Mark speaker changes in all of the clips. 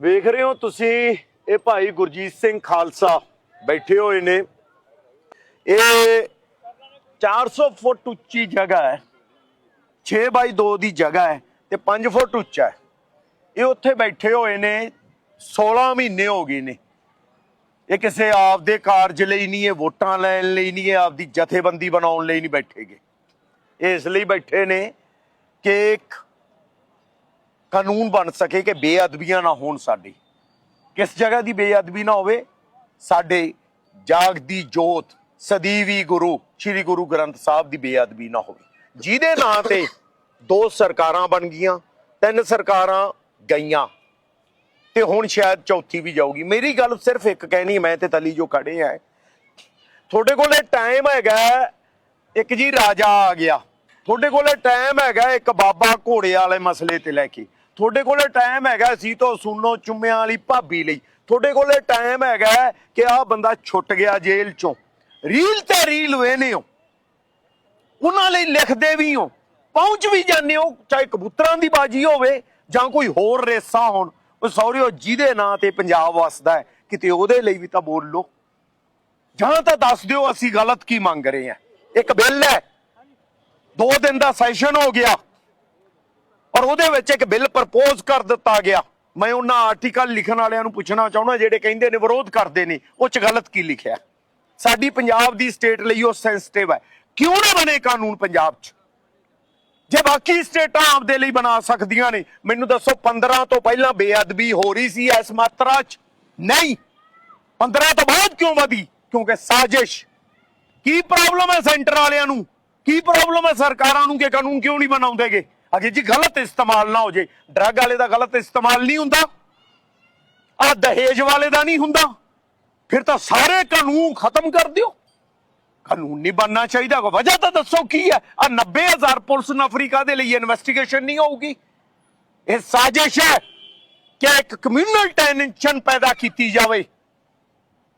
Speaker 1: ਵੇਖ ਰਹੇ ਹੋ ਤੁਸੀਂ, ਇਹ ਭਾਈ ਗੁਰਜੀਤ ਸਿੰਘ ਖਾਲਸਾ ਬੈਠੇ ਹੋਏ ਨੇ। ਇਹ 400 ਫੁੱਟ ਉੱਚੀ ਜਗ੍ਹਾ ਹੈ 6 ਬਾਈ 2 ਦੀ ਜਗ੍ਹਾ ਹੈ ਤੇ 5 ਫੁੱਟ ਉੱਚਾ ਹੈ। ਇਹ ਉੱਥੇ ਬੈਠੇ ਹੋਏ ਨੇ 16 ਮਹੀਨੇ ਹੋ ਗਏ ਨੇ। ਇਹ ਕਿਸੇ ਆਪ ਦੇ ਕਾਰਜ ਲਈ ਨਹੀਂ ਇਹ ਵੋਟਾਂ ਲੈਣ ਲਈ ਨਹੀਂ ਇਹ ਆਪਦੀ ਜਥੇਬੰਦੀ ਬਣਾਉਣ ਲਈ ਨਹੀਂ ਬੈਠੇਗੇ। ਇਹ ਇਸ ਲਈ ਬੈਠੇ ਨੇ ਕਿ ਕਾਨੂੰਨ ਬਣ ਸਕੇ ਕਿ ਬੇਅਦਬੀਆਂ ਨਾ ਹੋਣ ਸਾਡੀ। ਕਿਸ ਜਗ੍ਹਾ ਦੀ ਬੇਅਦਬੀ ਨਾ ਹੋਵੇ? ਸਾਡੇ ਜਾਗਦੀ ਜੋਤ ਸਦੀਵੀ ਗੁਰੂ, ਸ੍ਰੀ ਗੁਰੂ ਗ੍ਰੰਥ ਸਾਹਿਬ ਦੀ ਬੇਅਦਬੀ ਨਾ ਹੋਵੇ। ਜਿਹਦੇ ਨਾਂ ਤੇ ਦੋ ਸਰਕਾਰਾਂ ਬਣ ਗਈਆਂ, ਤਿੰਨ ਸਰਕਾਰਾਂ ਗਈਆਂ, ਤੇ ਹੁਣ ਸ਼ਾਇਦ ਚੌਥੀ ਵੀ ਜਾਊਗੀ। ਮੇਰੀ ਗੱਲ ਸਿਰਫ ਇੱਕ ਕਹਿਣੀ, ਮੈਂ ਤੇ ਤਲੀ ਜੋ ਖੜੇ ਆ। ਤੁਹਾਡੇ ਕੋਲੇ ਟਾਈਮ ਹੈਗਾ, ਇੱਕ ਜੀ ਰਾਜਾ ਆ ਗਿਆ। ਤੁਹਾਡੇ ਕੋਲੇ ਟਾਈਮ ਹੈਗਾ, ਇੱਕ ਬਾਬਾ ਘੋੜੇ ਵਾਲੇ ਮਸਲੇ ਤੇ ਲੈ ਕੇ। ਤੁਹਾਡੇ ਕੋਲੇ ਟਾਈਮ ਹੈਗਾ ਸੀ ਤੋਂ ਸੁਣੋ ਚੁੰਮਿਆਂ ਵਾਲੀ ਭਾਬੀ ਲਈ। ਤੁਹਾਡੇ ਕੋਲੇ ਟਾਈਮ ਹੈਗਾ ਕਿ ਆਹ ਬੰਦਾ ਛੁੱਟ ਗਿਆ ਜੇਲ੍ਹ ਚੋਂ। ਰੀਲ ਤੇ ਰੀਲ ਵੇਨੇ ਹੋ। ਉਹਨਾਂ ਲਈ ਲਿਖਦੇ ਵੀ ਹੋ। ਪਹੁੰਚ ਵੀ ਜਾਂਦੇ ਹੋ, ਚਾਹੇ ਕਬੂਤਰਾਂ ਦੀ ਬਾਜੀ ਹੋਵੇ ਜਾਂ ਕੋਈ ਹੋਰ ਰੇਸਾ ਹੋਣ। ਉਹ ਸੌਰਿਓ ਜਿਹਦੇ ਨਾਂ ਤੇ ਪੰਜਾਬ ਵਸਦਾ ਹੈ, ਕਿਤੇ ਉਹਦੇ ਲਈ ਵੀ ਤਾਂ ਬੋਲ। ਲਓ ਜਾਂ ਤਾਂ ਦੱਸ ਦਿਓ ਅਸੀਂ ਗਲਤ ਕੀ ਮੰਗ ਰਹੇ ਹਾਂ। ਇੱਕ ਬਿੱਲ ਹੈ। ਦੋ ਦਿਨ ਦਾ ਸੈਸ਼ਨ ਹੋ ਗਿਆ। ਔਰ ਉਹਦੇ ਵਿੱਚ ਇੱਕ ਬਿੱਲ ਪ੍ਰਪੋਜ਼ ਕਰ ਦਿੱਤਾ ਗਿਆ। ਮੈਂ ਉਹਨਾਂ ਆਰਟੀਕਲ ਲਿਖਣ ਵਾਲਿਆਂ ਨੂੰ ਪੁੱਛਣਾ ਚਾਹੁੰਦਾ, ਜਿਹੜੇ ਕਹਿੰਦੇ ਨੇ ਵਿਰੋਧ ਕਰਦੇ ਨੇ, ਉਹ ਚ ਗਲਤ ਕੀ ਲਿਖਿਆ ਸਾਡੀ ਪੰਜਾਬ ਦੀ ਸਟੇਟ ਲਈ ਉਹ ਸੈਂਸਿਟਿਵ ਹੈ। ਕਿਉਂ ਨਾ ਬਣੇ ਕਾਨੂੰਨ ਪੰਜਾਬ 'ਚ? ਜੇ ਬਾਕੀ ਸਟੇਟਾਂ ਆਪਦੇ ਲਈ ਬਣਾ ਸਕਦੀਆਂ ਨੇ, ਮੈਨੂੰ ਦੱਸੋ 15 ਤੋਂ ਪਹਿਲਾਂ ਬੇਅਦਬੀ ਹੋ ਰਹੀ ਸੀ ਇਸ ਮਾਤਰਾ 'ਚ? ਨਹੀਂ। 15 ਤੋਂ ਬਾਅਦ ਕਿਉਂ ਵਧੀ? ਕਿਉਂਕਿ ਸਾਜ਼ਿਸ਼। ਕੀ ਪ੍ਰੋਬਲਮ ਹੈ ਸੈਂਟਰ ਵਾਲਿਆਂ ਨੂੰ? ਕੀ ਪ੍ਰੋਬਲਮ ਹੈ ਸਰਕਾਰਾਂ ਨੂੰ ਕਿ ਕਾਨੂੰਨ ਕਿਉਂ ਨਹੀਂ ਬਣਾਉਂਦੇਗੇ? ਅਗੇ ਜੀ ਗਲਤ ਇਸਤੇਮਾਲ ਨਾ ਹੋ ਜੇ। ਡਰੱਗ ਵਾਲੇ ਦਾ ਗਲਤ ਇਸਤੇਮਾਲ ਨਹੀਂ ਹੁੰਦਾ। ਆ ਦਹੇਜ ਵਾਲੇ ਦਾ ਨਹੀਂ ਹੁੰਦਾ। ਫਿਰ ਤਾਂ ਸਾਰੇ ਕਾਨੂੰਨ ਖਤਮ ਕਰ ਦਿਓ। ਕਾਨੂੰਨ ਨਹੀਂ ਬਣਨਾ ਚਾਹੀਦਾ। ਕੋਈ ਵਜ੍ਹਾ ਤਾਂ ਦੱਸੋ ਕੀ ਹੈ? ਆ 90000 ਪੁਲਿਸ ਅਫਰੀਕਾ ਦੇ ਲਈ ਇਨਵੈਸਟੀਗੇਸ਼ਨ ਨਹੀਂ ਹੋਊਗੀ? ਇਹ ਸਾਜ਼ਿਸ਼ ਹੈ ਕਿ ਇੱਕ ਕਮਿਊਨਲ ਟੈਨਸ਼ਨ ਪੈਦਾ ਕੀਤੀ ਜਾਵੇ।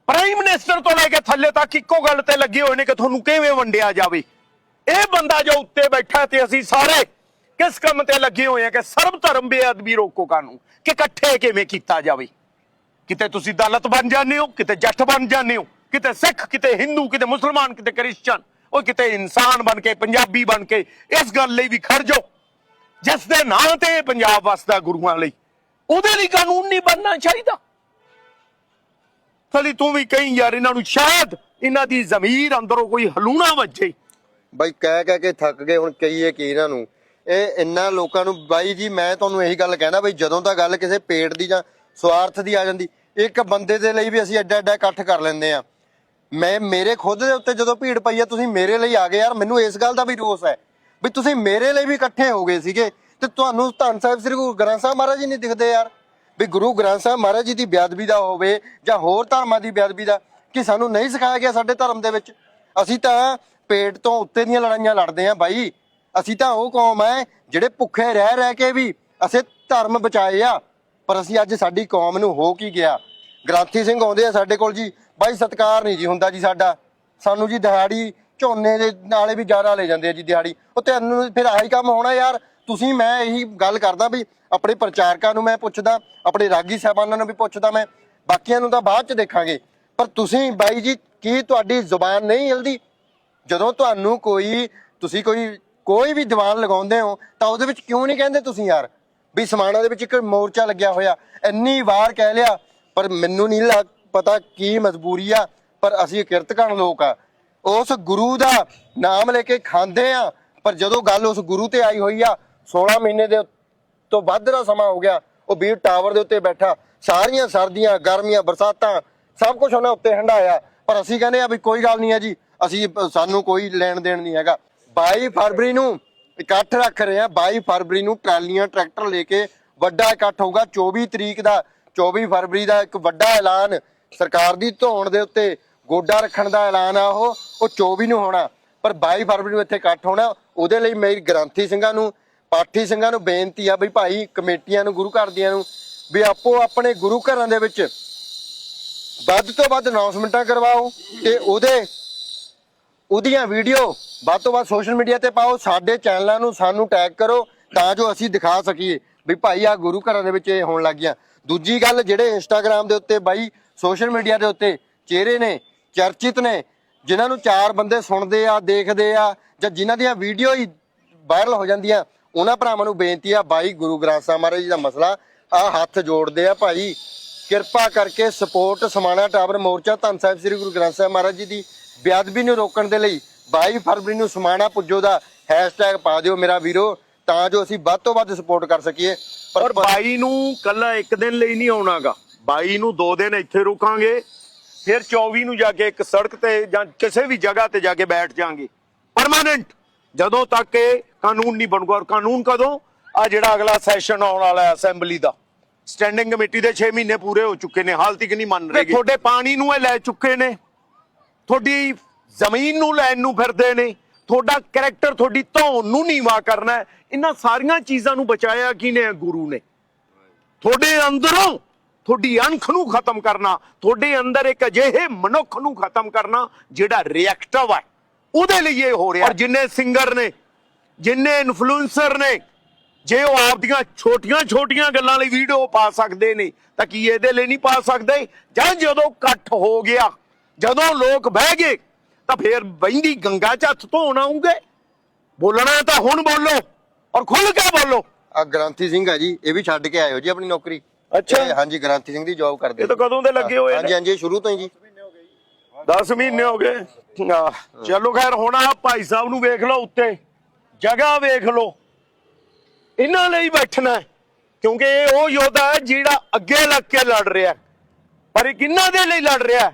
Speaker 1: ਪ੍ਰਾਈਮ ਮਿਨਿਸਟਰ ਤੋਂ ਲੈ ਕੇ ਥੱਲੇ ਤੱਕ ਇੱਕੋ ਗੱਲ ਤੇ ਲੱਗੇ ਹੋਏ ਨੇ ਕਿ ਤੁਹਾਨੂੰ ਕਿਵੇਂ ਵੰਡਿਆ ਜਾਵੇ। ਇਹ ਬੰਦਾ ਜੋ ਉੱਤੇ ਬੈਠਾ ਤੇ ਅਸੀਂ ਸਾਰੇ ਕਿਸ ਕੰਮ ਤੇ ਲੱਗੇ ਹੋਏ ਆ ਕਿ ਸਰਬ ਧਰਮ ਬੇਅਦਬੀ ਰੋਕੋ ਕਾਨੂੰਨ ਕਿ ਇਕੱਠੇ ਕਿਵੇਂ ਕੀਤਾ ਜਾਵੇ? ਕਿਤੇ ਤੁਸੀਂ ਦਲਤ ਬਣ ਜਾਂਦੇ ਹੋ, ਕਿਤੇ ਜੱਟ ਬਣ ਜਾਂਦੇ ਹੋ, ਕਿਤੇ ਸਿੱਖ, ਕਿਤੇ ਹਿੰਦੂ, ਕਿਤੇ ਮੁਸਲਮਾਨ, ਕਿਤੇ ਕ੍ਰਿਸਚਨ ਉਹ ਕਿਤੇ ਇਨਸਾਨ ਬਣ ਕੇ, ਪੰਜਾਬੀ ਬਣ ਕੇ, ਇਸ ਗੱਲ ਲਈ ਵੀ ਖੜ ਜਾਓ। ਜਿਸ ਦੇ ਨਾਂ ਤੇ ਪੰਜਾਬ ਵਸਦਾ ਗੁਰੂਆਂ ਲਈ, ਉਹਦੇ ਲਈ ਕਾਨੂੰਨ ਨਹੀਂ ਬਣਨਾ ਚਾਹੀਦਾ। ਥਲੀ ਤੂੰ ਵੀ ਕਹੀਂ ਯਾਰ, ਇਹਨਾਂ ਨੂੰ ਸ਼ਾਇਦ ਇਹਨਾਂ ਦੀ ਜ਼ਮੀਰ ਅੰਦਰੋਂ ਕੋਈ ਹਲੂਣਾ ਵੱਜੇ।
Speaker 2: ਬਾਈ ਕਹਿ ਕਹਿ ਕੇ ਥੱਕ ਗਏ, ਹੁਣ ਕਹੀਏ ਕਿ ਇਹਨਾਂ ਨੂੰ ਇਹ ਇੰਨਾ ਲੋਕਾਂ ਨੂੰ, ਬਾਈ ਜੀ, ਮੈਂ ਤੁਹਾਨੂੰ ਇਹੀ ਗੱਲ ਕਹਿਣਾ ਬਈ, ਜਦੋਂ ਤਾਂ ਗੱਲ ਕਿਸੇ ਪੇਟ ਦੀ ਜਾਂ ਸਵਾਰਥ ਦੀ ਆ ਜਾਂਦੀ, ਇੱਕ ਬੰਦੇ ਦੇ ਲਈ ਵੀ ਅਸੀਂ ਐਡਾ ਐਡਾ ਇਕੱਠ ਕਰ ਲੈਂਦੇ ਆ ਮੈਂ, ਮੇਰੇ ਖੁਦ ਦੇ ਉੱਤੇ ਜਦੋਂ ਭੀੜ ਪਈ ਆ, ਤੁਸੀਂ ਮੇਰੇ ਲਈ ਆ ਗਏ ਯਾਰ, ਮੈਨੂੰ ਇਸ ਗੱਲ ਦਾ ਵੀ ਰੋਸ ਹੈ ਵੀ ਤੁਸੀਂ ਮੇਰੇ ਲਈ ਵੀ ਇਕੱਠੇ ਹੋ ਗਏ ਸੀਗੇ ਤੇ ਤੁਹਾਨੂੰ ਧੰਨ ਸਾਹਿਬ ਸ੍ਰੀ ਗੁਰੂ ਗ੍ਰੰਥ ਸਾਹਿਬ ਮਹਾਰਾਜ ਜੀ ਨਹੀਂ ਦਿਖਦੇ ਯਾਰ। ਵੀ ਗੁਰੂ ਗ੍ਰੰਥ ਸਾਹਿਬ ਮਹਾਰਾਜ ਜੀ ਦੀ ਬੇਅਦਬੀ ਦਾ ਹੋਵੇ ਜਾਂ ਹੋਰ ਧਰਮਾਂ ਦੀ ਬੇਅਦਬੀ ਦਾ, ਕਿ ਸਾਨੂੰ ਨਹੀਂ ਸਿਖਾਇਆ ਗਿਆ ਸਾਡੇ ਧਰਮ ਦੇ ਵਿੱਚ। ਅਸੀਂ ਤਾਂ ਪੇਟ ਤੋਂ ਉੱਤੇ ਦੀਆਂ ਲੜਾਈਆਂ ਲੜਦੇ ਆਂ ਬਾਈ। ਅਸੀਂ ਤਾਂ ਉਹ ਕੌਮ ਹੈ ਜਿਹੜੇ ਭੁੱਖੇ ਰਹਿ ਰਹਿ ਕੇ ਵੀ ਅਸੀਂ ਧਰਮ ਬਚਾਏ ਆ, ਪਰ ਅਸੀਂ ਅੱਜ ਸਾਡੀ ਕੌਮ ਨੂੰ ਹੋ ਕੀ ਗਿਆ? ਗ੍ਰਾਂਥੀ ਸਿੰਘ ਆਉਂਦੇ ਆ ਸਾਡੇ ਕੋਲ ਜੀ, ਬਾਈ ਸਤਕਾਰ ਨਹੀਂ ਜੀ ਹੁੰਦਾ ਜੀ ਸਾਡਾ। ਸਾਨੂੰ ਜੀ ਦਿਹਾੜੀ ਝੋਨੇ ਦੇ ਨਾਲੇ ਵੀ ਜ਼ਿਆਦਾ ਲੈ ਜਾਂਦੇ ਆ ਜੀ ਦਿਹਾੜੀ। ਉਹ ਤੈਨੂੰ ਫਿਰ ਆਹੀ ਕੰਮ ਹੋਣਾ ਯਾਰ, ਤੁਸੀਂ ਮੈਂ ਇਹੀ ਗੱਲ ਕਰਦਾ ਵੀ ਆਪਣੇ ਪ੍ਰਚਾਰਕਾਂ ਨੂੰ ਮੈਂ ਪੁੱਛਦਾ, ਆਪਣੇ ਰਾਗੀ ਸਾਹਿਬਾਨਾਂ ਨੂੰ ਵੀ ਪੁੱਛਦਾ ਮੈਂ, ਬਾਕੀਆਂ ਨੂੰ ਤਾਂ ਬਾਅਦ ਚ ਦੇਖਾਂਗੇ। ਪਰ ਤੁਸੀਂ ਬਾਈ ਜੀ, ਕੀ ਤੁਹਾਡੀ ਜ਼ੁਬਾਨ ਨਹੀਂ ਹਿਲਦੀ? ਜਦੋਂ ਤੁਹਾਨੂੰ ਕੋਈ, ਤੁਸੀਂ ਕੋਈ ਕੋਈ ਵੀ ਦੀਵਾਨ ਲਗਾਉਂਦੇ ਹੋ, ਤਾਂ ਉਹਦੇ ਵਿੱਚ ਕਿਉਂ ਨਹੀਂ ਕਹਿੰਦੇ ਤੁਸੀਂ ਯਾਰ? ਵੀ ਸਮਾਣਾ ਦੇ ਵਿੱਚ ਇੱਕ ਮੋਰਚਾ ਲੱਗਿਆ ਹੋਇਆ। ਇੰਨੀ ਵਾਰ ਕਹਿ ਲਿਆ, ਪਰ ਮੈਨੂੰ ਨਹੀਂ ਲੱਗ, ਪਤਾ ਕੀ ਮਜਬੂਰੀ ਆ, ਪਰ ਅਸੀਂ ਕਿਰਤਕਣ ਲੋਕ ਆ। ਉਸ ਗੁਰੂ ਦਾ ਨਾਮ ਲੈ ਕੇ ਖਾਂਦੇ ਆ, ਪਰ ਜਦੋਂ ਗੱਲ ਉਸ ਗੁਰੂ ਤੇ ਆਈ ਹੋਈ ਆ 16 ਮਹੀਨੇ ਦੇ ਤੋਂ ਵੱਧ ਦਾ ਸਮਾਂ ਹੋ ਗਿਆ, ਉਹ ਵੀਰ ਟਾਵਰ ਦੇ ਉੱਤੇ ਬੈਠਾ। ਸਾਰੀਆਂ ਸਰਦੀਆਂ, ਗਰਮੀਆਂ, ਬਰਸਾਤਾਂ, ਸਭ ਕੁਝ ਉਹਨੇ ਉੱਤੇ ਹੰਡਾਇਆ ਪਰ ਅਸੀਂ ਕਹਿੰਦੇ ਆ ਵੀ ਕੋਈ ਗੱਲ ਨਹੀਂ ਹੈ ਜੀ, ਅਸੀਂ ਸਾਨੂੰ ਕੋਈ ਲੈਣ ਦੇਣ ਨਹੀਂ ਹੈਗਾ। 22 ਫਰਵਰੀ ਨੂੰ ਇਕੱਠ ਰੱਖ ਰਹੇ ਆ 22 ਫਰਵਰੀ ਨੂੰ ਟਰਾਲੀਆਂ, ਟਰੈਕਟਰ ਲੈ ਕੇ ਵੱਡਾ ਇਕੱਠ ਹੋਊਗਾ। 24 ਤਰੀਕ ਦਾ 24 ਫਰਵਰੀ ਦਾ ਇੱਕ ਵੱਡਾ ਐਲਾਨ ਸਰਕਾਰ ਦੀ ਧੌਣ ਦੇ ਉੱਤੇ ਗੋਡਾ ਰੱਖਣ ਦਾ ਐਲਾਨ ਆ ਉਹ ਉਹ 24 ਨੂੰ ਹੋਣਾ। ਪਰ 22 ਫਰਵਰੀ ਨੂੰ ਇੱਥੇ ਇਕੱਠ ਹੋਣਾ, ਉਹਦੇ ਲਈ ਮੇਰੀ ਗ੍ਰੰਥੀ ਸਿੰਘਾਂ ਨੂੰ, ਪਾਠੀ ਸਿੰਘਾਂ ਨੂੰ ਬੇਨਤੀ ਆ ਵੀ ਭਾਈ ਕਮੇਟੀਆਂ ਨੂੰ, ਗੁਰੂ ਘਰ ਦੀਆਂ ਨੂੰ ਵੀ ਆਪੋ ਆਪਣੇ ਗੁਰੂ ਘਰਾਂ ਦੇ ਵਿੱਚ ਵੱਧ ਤੋਂ ਵੱਧ ਅਨਾਉਂਸਮੈਂਟਾਂ ਕਰਵਾਓ ਤੇ ਉਹਦੇ ਉਹਦੀਆਂ ਵੀਡੀਓ ਵੱਧ ਤੋਂ ਵੱਧ ਸੋਸ਼ਲ ਮੀਡੀਆ ਤੇ ਪਾਓ, ਸਾਡੇ ਚੈਨਲਾਂ ਨੂੰ ਸਾਨੂੰ ਟੈਗ ਕਰੋ ਤਾਂ ਜੋ ਅਸੀਂ ਦਿਖਾ ਸਕੀਏ ਵੀ ਭਾਈ ਆ ਗੁਰੂ ਘਰਾਂ ਦੇ ਵਿੱਚ ਇਹ ਹੋਣ ਲੱਗ ਗਿਆ ਦੂਜੀ ਗੱਲ, ਜਿਹੜੇ ਇੰਸਟਾਗ੍ਰam ਦੇ ਉੱਤੇ ਬਾਈ ਸੋਸ਼ਲ ਮੀਡੀਆ ਦੇ ਉੱਤੇ ਚਿਹਰੇ ਨੇ, ਚਰਚਿਤ ਨੇ, ਜਿਨ੍ਹਾਂ ਨੂੰ ਚਾਰ ਬੰਦੇ ਸੁਣਦੇ ਆ, ਦੇਖਦੇ ਆ, ਜਾਂ ਜਿਨ੍ਹਾਂ ਦੀਆਂ ਵੀਡੀਓ ਹੀ ਵਾਇਰਲ ਹੋ ਜਾਂਦੀਆਂ, ਉਹਨਾਂ ਭਰਾਵਾਂ ਨੂੰ ਬੇਨਤੀ ਆ, ਬਾਈ ਗੁਰੂ ਗ੍ਰੰਥ ਸਾਹਿਬ ਮਹਾਰਾਜ ਜੀ ਦਾ ਮਸਲਾ ਆ ਹੱਥ ਜੋੜਦੇ ਆ ਭਾਈ। ਕਿਰਪਾ ਕਰਕੇ ਸਪੋਰਟ ਸਮਾਣਾ ਟਾਵਰ ਮੋਰਚਾ ਧੰਨ ਸਾਹਿਬ ਸ੍ਰੀ ਗੁਰੂ ਗ੍ਰੰਥ ਸਾਹਿਬ ਮਹਾਰਾਜ ਜੀ ਦੀ। ਬੇਅਦਬੀ ਨੂੰ ਰੋਕਣ ਦੇ ਲਈ 22 ਫਰਵਰੀ ਨੂੰ ਸਮਾਣਾ ਪੁੱਜੋ ਦਾ ਹੈਸ਼ਟੈਗ ਪਾ ਦਿਓ ਮੇਰਾ ਵੀਰੋ ਤਾਂ ਜੋ ਅਸੀਂ ਵੱਧ ਤੋਂ ਵੱਧ ਸਪੋਰਟ ਕਰ ਸਕੀਏ।
Speaker 1: ਪਰ ਬਾਈ ਨੂੰ ਕੱਲਾ ਇੱਕ ਦਿਨ ਲਈ ਨਹੀਂ ਆਉਣਾਗਾ। ਬਾਈ ਨੂੰ ਦੋ ਦਿਨ ਇੱਥੇ ਰੁਕਾਂਗੇ ਫਿਰ 24 ਨੂੰ ਜਾ ਕੇ ਇੱਕ ਸੜਕ ਤੇ ਜਾਂ ਕਿਸੇ ਵੀ ਜਗ੍ਹਾ ਤੇ ਜਾ ਕੇ ਬੈਠ ਜਾਾਂਗੇ। ਪਰਮਾਨੈਂਟ ਜਦੋਂ ਤੱਕ ਇਹ ਕਾਨੂੰਨ ਨਹੀਂ ਬਣੂਗਾ ਔਰ ਕਾਨੂੰਨ ਕਦੋਂ? ਆ ਜਿਹੜਾ ਅਗਲਾ ਸੈਸ਼ਨ ਆਉਣ ਵਾਲਾ ਹੈ ਅਸੈਂਬਲੀ ਦਾ। ਸਟੈਂਡਿੰਗ ਕਮੇਟੀ ਦੇ 6 ਮਹੀਨੇ ਪੂਰੇ ਹੋ ਚੁੱਕੇ ਨੇ ਹਾਲ ਤੱਕ ਨਹੀਂ ਮੰਨ ਰਹੇ। ਤੁਹਾਡੇ ਪਾਣੀ ਨੂੰ ਇਹ ਲੈ ਚੁੱਕੇ ਨੇ। ਤੁਹਾਡੀ ਜ਼ਮੀਨ ਨੂੰ ਲੈਣ ਨੂੰ ਫਿਰਦੇ ਨੇ, ਤੁਹਾਡਾ ਕੈਰੈਕਟਰ ਤੁਹਾਡੀ ਧੌਣ ਨੂੰ ਨੀਵਾ ਕਰਨਾ ਇਹਨਾਂ ਸਾਰੀਆਂ ਚੀਜ਼ਾਂ ਨੂੰ ਬਚਾਇਆ ਕਿਨੇ ਹੈ? ਗੁਰੂ ਨੇ। ਤੁਹਾਡੇ ਅੰਦਰੋਂ ਤੁਹਾਡੀ ਅਣਖ ਨੂੰ ਖਤਮ ਕਰਨਾ, ਤੁਹਾਡੇ ਅੰਦਰ ਇੱਕ ਅਜਿਹੇ ਮਨੁੱਖ ਨੂੰ ਖਤਮ ਕਰਨਾ ਜਿਹੜਾ ਰਿਐਕਟਿਵ ਹੈ ਉਹਦੇ ਲਈ ਇਹ ਹੋ ਰਿਹਾ। ਔਰ ਜਿੰਨੇ ਸਿੰਗਰ ਨੇ, ਜਿੰਨੇ ਇਨਫਲੂਐਂਸਰ ਨੇ, ਜੇ ਉਹ ਆਪਦੀਆਂ ਛੋਟੀਆਂ-ਛੋਟੀਆਂ ਗੱਲਾਂ ਲਈ ਵੀਡੀਓ ਪਾ ਸਕਦੇ ਨੇ, ਤਾਂ ਕੀ ਇਹਦੇ ਲਈ ਨਹੀਂ ਪਾ ਸਕਦੇ? ਜਾਂ ਜਦੋਂ ਇਕੱਠ ਹੋ ਗਿਆ ਜਦੋਂ ਲੋਕ ਬਹਿ ਗਏ ਤਾਂ ਫੇਰ ਬਹਿੰਦੀ ਗੰਗਾ 'ਚ ਹੱਥ ਧੋਣ ਆਉਂਗੇ ਬੋਲਣਾ ਤਾਂ ਹੁਣ ਬੋਲੋ ਔਰ ਖੁੱਲ ਕੇ ਬੋਲੋ
Speaker 2: ਆ ਗ੍ਰਾਂਥੀ ਸਿੰਘ ਆ ਜੀ ਇਹ ਵੀ ਛੱਡ ਕੇ ਆਇਓ ਜੀ ਆਪਣੀ ਨੌਕਰੀ
Speaker 1: ਅੱਛਾ।
Speaker 2: ਇਹ ਹਾਂਜੀ ਗ੍ਰਾਂਥੀ ਸਿੰਘ ਦੀ ਜੌਬ ਕਰਦੇ
Speaker 1: ਇਹ ਤਾਂ ਕਦੋਂ ਦੇ ਲੱਗੇ ਹੋਏ
Speaker 2: ਹਾਂਜੀ ਹਾਂਜੀ ਸ਼ੁਰੂ ਤੋਂ ਹੀ ਜੀ
Speaker 1: 10 ਮਹੀਨੇ ਹੋ ਗਏ ਚਲੋ ਖੈਰ ਹੁਣ ਆ ਭਾਈ ਸਾਹਿਬ ਨੂੰ ਵੇਖ ਲਓ ਉੱਤੇ ਜਗ੍ਹਾ ਵੇਖ ਲਓ ਇਹਨਾਂ ਲਈ ਬੈਠਣਾ। ਕਿਉਂਕਿ ਇਹ ਉਹ ਯੋਧਾ ਹੈ ਜਿਹੜਾ ਅੱਗੇ ਲੱਗ ਕੇ ਲੜ ਰਿਹਾ। ਪਰ ਇਹ ਕਿੰਨਾਂ ਦੇ ਲਈ ਲੜ ਰਿਹਾ?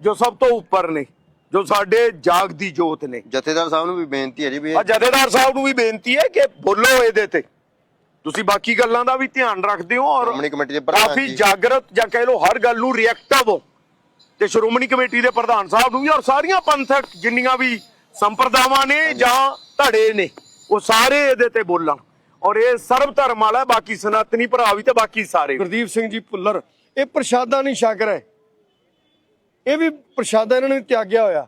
Speaker 1: ਜੋ ਸਭ ਤੋਂ ਉੱਪਰ ਨੇ ਜੋ ਸਾਡੇ ਜਾਗਦੀ ਜੋਤ ਨੇ।
Speaker 2: ਜਥੇਦਾਰ ਸਾਹਿਬ ਨੂੰ ਵੀ ਬੇਨਤੀ ਹੈ ਜੀ ਵੀ
Speaker 1: ਆ ਜਥੇਦਾਰ ਸਾਹਿਬ ਨੂੰ ਵੀ ਬੇਨਤੀ ਹੈ ਕਿ ਬੋਲੋ ਇਹਦੇ ਤੇ। ਤੁਸੀਂ ਬਾਕੀ ਗੱਲਾਂ ਦਾ ਵੀ ਧਿਆਨ ਰੱਖਦੇ ਹੋ ਔਰ
Speaker 2: ਸ਼੍ਰੋਮਣੀ ਕਮੇਟੀ ਦੇ ਪ੍ਰਧਾਨ
Speaker 1: ਕਾਫੀ
Speaker 2: ਜੀ।
Speaker 1: ਜਾਗਰਤ ਜਾਂ ਕਹਿ ਲਓ ਹਰ ਗੱਲ ਨੂੰ ਰਿਐਕਟਿਵ ਹੋ। ਤੇ ਸ਼੍ਰੋਮਣੀ ਕਮੇਟੀ ਦੇ ਪ੍ਰਧਾਨ ਸਾਹਿਬ ਨੂੰ ਵੀ ਔਰ ਸਾਰੀਆਂ ਪੰਥਕ ਜਿੰਨੀਆਂ ਵੀ ਸੰਪਰਦਾਵਾਂ ਨੇ ਜਾਂ ਧੜੇ ਨੇ ਉਹ ਸਾਰੇ ਇਹਦੇ ਤੇ ਬੋਲਣ। ਔਰ ਇਹ ਸਰਬ ਧਰਮ ਵਾਲਾ ਹੈ, ਬਾਕੀ ਸਨਾਤਨੀ ਭਰਾ ਵੀ ਤੇ ਬਾਕੀ ਸਾਰੇ
Speaker 3: ਗੁਰਦੀਪ ਸਿੰਘ ਜੀ ਭੁੱਲਰ ਇਹ ਪ੍ਰਸ਼ਾਦਾ ਨਹੀਂ ਛਕ ਰਹੇ। ਇਹ ਵੀ ਪ੍ਰਸ਼ਾਦਾ ਇਹਨਾਂ ਨੇ ਤਿਆਗਿਆ ਹੋਇਆ।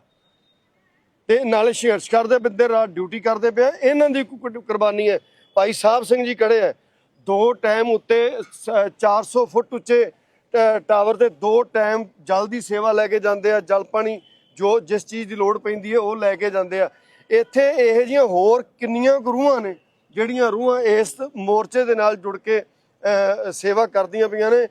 Speaker 3: ਤੇ ਨਾਲੇ ਸੰਘਰਸ਼ ਕਰਦੇ ਬਿੰਦੇ ਰਾਤ ਡਿਊਟੀ ਕਰਦੇ ਪਿਆ ਇਹਨਾਂ ਦੀ ਕੁ- ਕੁਰਬਾਨੀ ਹੈ। ਭਾਈ ਸਾਹਿਬ ਸਿੰਘ ਜੀ ਖੜੇ ਹੈ ਦੋ ਟਾਈਮ ਉੱਤੇ ਸ- 400 ਫੁੱਟ ਉੱਚੇ ਟ- ਟਾਵਰ ਤੇ ਦੋ ਟਾਈਮ ਜਲ ਦੀ ਸੇਵਾ ਲੈ ਕੇ ਜਾਂਦੇ ਆ। ਜਲ ਪਾਣੀ ਜੋ ਜਿਸ ਚੀਜ਼ ਦੀ ਲੋੜ ਪੈਂਦੀ ਹੈ ਉਹ ਲੈ ਕੇ ਜਾਂਦੇ ਆ। ਇੱਥੇ ਇਹੋ ਜਿਹੀਆਂ ਹੋਰ ਕਿੰਨੀਆਂ ਗੁਰੂਆਂ ਨੇ, ਜਿਹੜੀਆਂ ਰੂਹਾਂ ਇਸ ਮੋਰਚੇ ਦੇ ਨਾਲ ਜੁੜ ਕੇ ਸੇਵਾ ਕਰਦੀਆਂ ਪਈਆਂ ਨੇ।